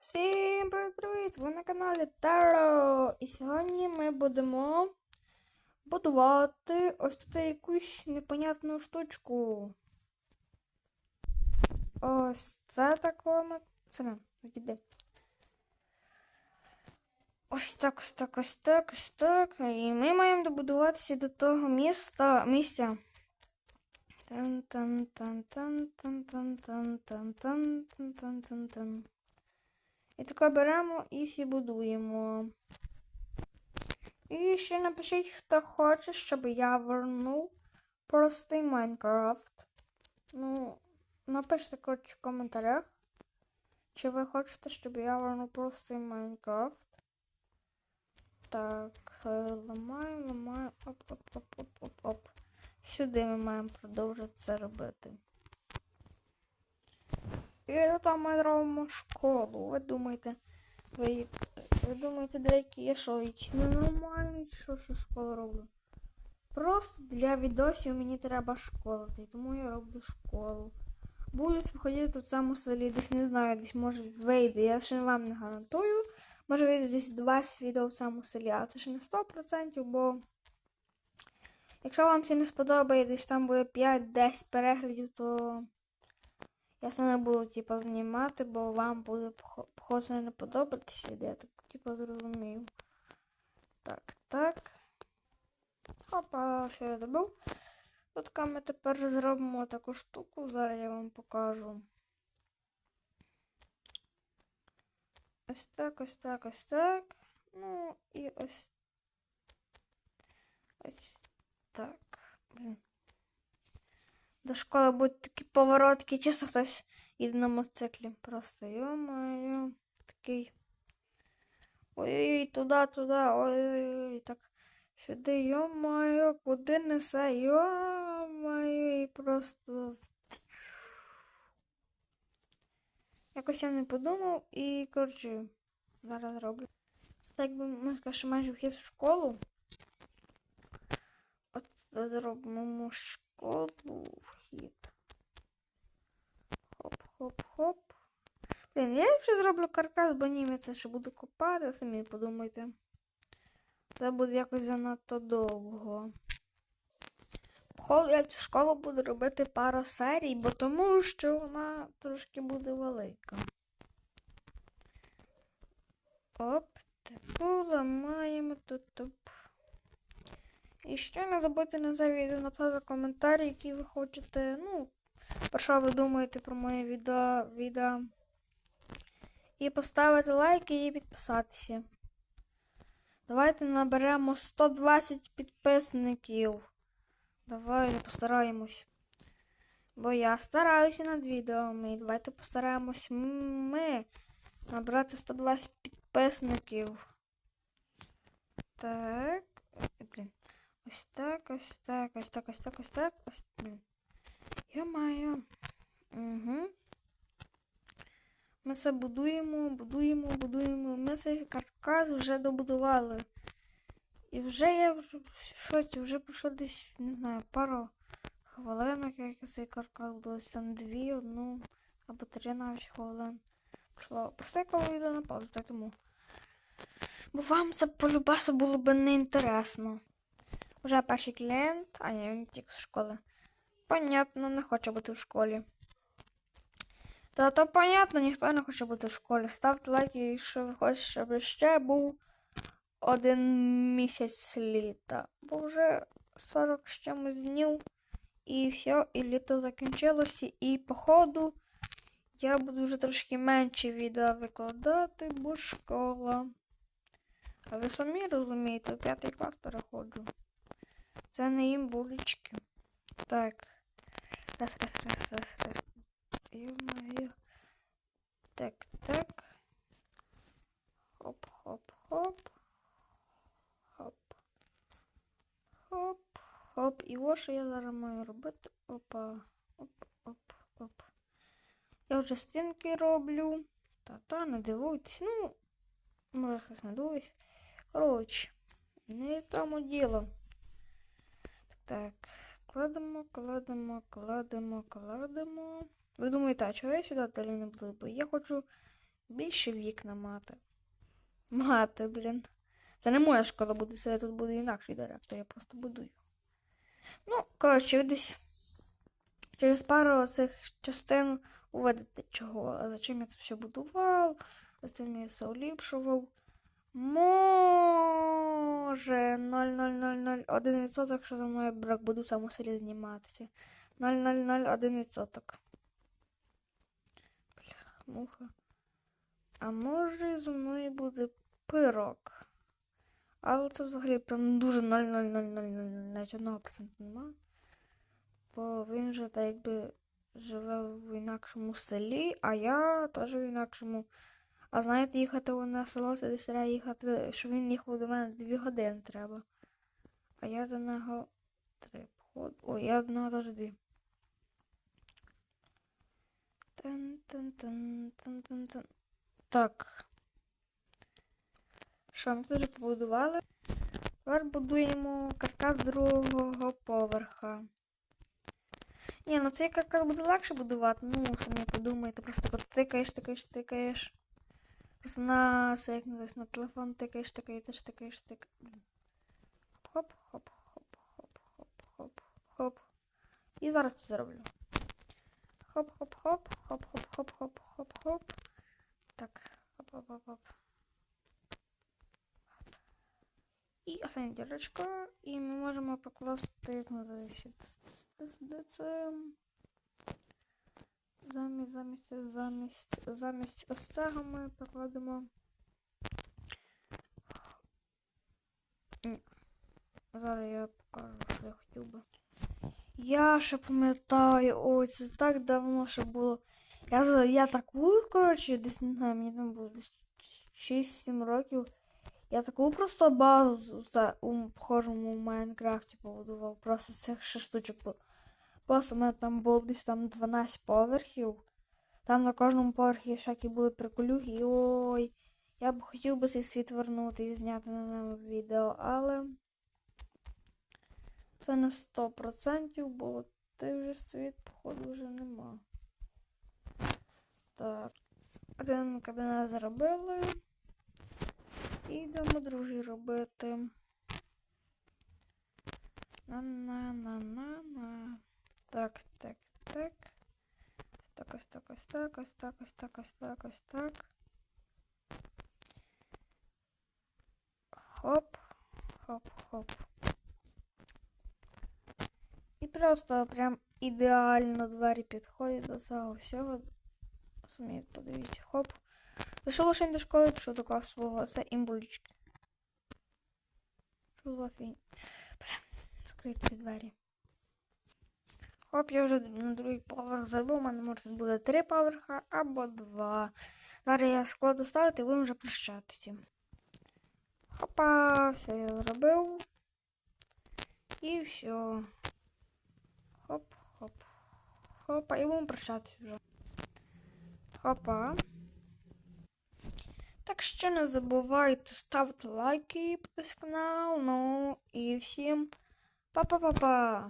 Всім привіт! Ви на каналі Таро! І сьогодні ми будемо будувати ось тут якусь непонятну штучку. Ось це такого. Це відійди. Ось так, ось так, ось так, ось так. І ми маємо добудуватися до того міста, місця. тан І таке беремо і всі будуємо. І ще напишіть, хто хоче, щоб я вернув простий Майнкрафт. Ну, напишіть коротше, в коментарях. Чи ви хочете, щоб я вернув простий Майнкрафт? Так, ламаємо, ламаємо. Оп-оп-оп-оп-оп-оп. Сюди ми маємо продовжити це робити. І там ми робимо школу. Ви думаєте, ви, ви думаєте, деякі я що, і ненормально, чи що, що школу роблю? Просто для відосів мені треба школити, тому я роблю школу. Будуть виходити в цьому селі, десь не знаю, десь може вийде, я ще вам не гарантую. Може вийде десь 20 відео в цьому селі, а це ще не 100%, бо якщо вам це не сподобає, десь там буде 5-10 переглядів, то я не буду типу, знімати, бо вам буде походу це не подобатися, я так типу зрозумів. Так, так. Опа, все я добив. От ми тепер зробимо таку штуку, зараз я вам покажу. Ось так, ось так, ось так. Ну і ось. Ось так. Блін. До школи будуть такі поворотки, чисто хтось їде на мотоциклі. Просто йо-моє, такий. Ой-ой-ой, туди, туди, ой-ой-ой, так. Сюди, йо-моє, куди несе, йо-моє, і просто. Якось я не подумав і, коротше, зараз роблю. Так би ми скажемо, майже вхід в школу. От зробимо школу вхід. Хоп-хоп-хоп. Блін, я вже зроблю каркас, бо ні, я це ще буду копати, самі подумайте. Це буде якось занадто довго. Походу, я цю школу буду робити пару серій, бо тому що вона трошки буде велика. Оп, таку ламаємо тут. Оп. І ще не забудьте на це відео написати коментарі, які ви хочете. Ну, про що ви думаєте про моє відео. відео. І поставити лайки і підписатися. Давайте наберемо 120 підписників. Давай постараємось. Бо я стараюся над відео. І давайте постараємось ми набрати 120 підписників. Так. Ось так, ось так, ось так, ось так, ось так, ось. Йо-майо. Угу. Ми все будуємо, будуємо, будуємо. Ми цей каркас вже добудували. І вже я в шоці, вже пройшло десь, не знаю, пару хвилинок, як цей каркас будується. Там дві, одну або три навіть хвилин. Пройшло. Просто я коли відео на паузу, тому. Бо вам це полюбаса було б неінтересно. Уже перший клієнт, а ні, він тільки з школи. Понятно, не хоче бути в школі. Та то понятно, ніхто не хоче бути в школі. Ставте лайки, якщо ви хочете, щоб ще був один місяць літа. Бо вже 40 з чимось днів. І все, і літо закінчилося. І походу я буду вже трошки менше відео викладати, бо школа. А ви самі розумієте, п'ятий клас переходжу. Це не їм. Так. Раз, раз, раз, раз, раз. Ё-моё. Так, так. Хоп, хоп, хоп. Хоп. Хоп, хоп. І ось що я зараз маю робити. Опа. Оп, оп, оп. Я вже стінки роблю. Та-та, не дивуйтесь. Ну, може хтось не дивується. Коротше, не тому діло. Так, кладемо, кладемо, кладемо, кладемо. Ви думаєте, а чого я сюди далі не буду? Бо я хочу Більше вікна мати. Мати, блін. Це не моя школа буде, це тут буде інакший директор, я просто будую. Ну, коротше, десь через пару цих частин увидите чого. Зачем я це все будував, зачем я все уліпшував. Може 0,0001%, якщо за мною брак буду саме селі зніматися. 0,001%. Блях, муха. А може зі мною буде пирог. Але це взагалі прям дуже 0,00000, навіть 1% нема. Бо він же так якби живе в інакшому селі, а я теж в інакшому. А знаєте, їхати на село, це десь треба їхати, щоб він їхав до мене 2 години треба. А я до нього три походу. Ой, я до нього теж дві. Тан-тан-тан-тан-тан-тан. Так. Що ми тут вже побудували? Тепер будуємо каркас другого поверха. Ні, ну цей каркас буде легше будувати, ну, самі подумайте, просто тикаєш, тикаєш, тикаєш. На це як називається, на телефон тикаєш, тикаєш, тикаєш, тикаєш, тик. Хоп, хоп, хоп, хоп, хоп, хоп, хоп. І зараз це зроблю. Хоп-хоп-хоп, хоп-хоп-хоп-хоп-хоп-хоп. Так, хоп-хоп-хоп-хоп. І останнє дірочко. І ми можемо покласти, як називається, це замість, замість, замість, замість ось ми покладемо. Ні. Зараз я покажу, що я хотів би. Я ще пам'ятаю, ой, це так давно ще було. Я, я таку, коротше, десь не знаю, мені там було десь 6-7 років. Я таку просто базу за- у похожому Майнкрафті побудував. Просто цих ще штучок було. Просто в мене там було десь там 12 поверхів. Там на кожному поверхі всякі були приколюхи. Ой, я б хотів би цей світ вернути і зняти на ньому відео, але це не 100%, бо той вже світ, походу, вже нема. Так. Один кабінет зробили. І йдемо другий робити. На-на-на-на-на. Так, так, так. Так, ось так, ось так, ось так, ось так, ось так, ось так. Хоп, хоп, хоп. І просто прям ідеально двері підходять до цього всього. Самі подивіться, хоп. Зайшов лише до школи, пішов до класу свого. Це імбулічки. Що за фінь? Бля, закрити двері. Хоп, я вже на другий поверх забув, у мене може буде три поверха або два. Зараз я складу ставити і будемо вже прощатися. Хопа, все я зробив. І все. Хоп, хоп. Хопа, і будемо прощатися вже. Хопа. Так що не забувайте ставити лайки, підписку на канал. Ну і всім па-па-па-па!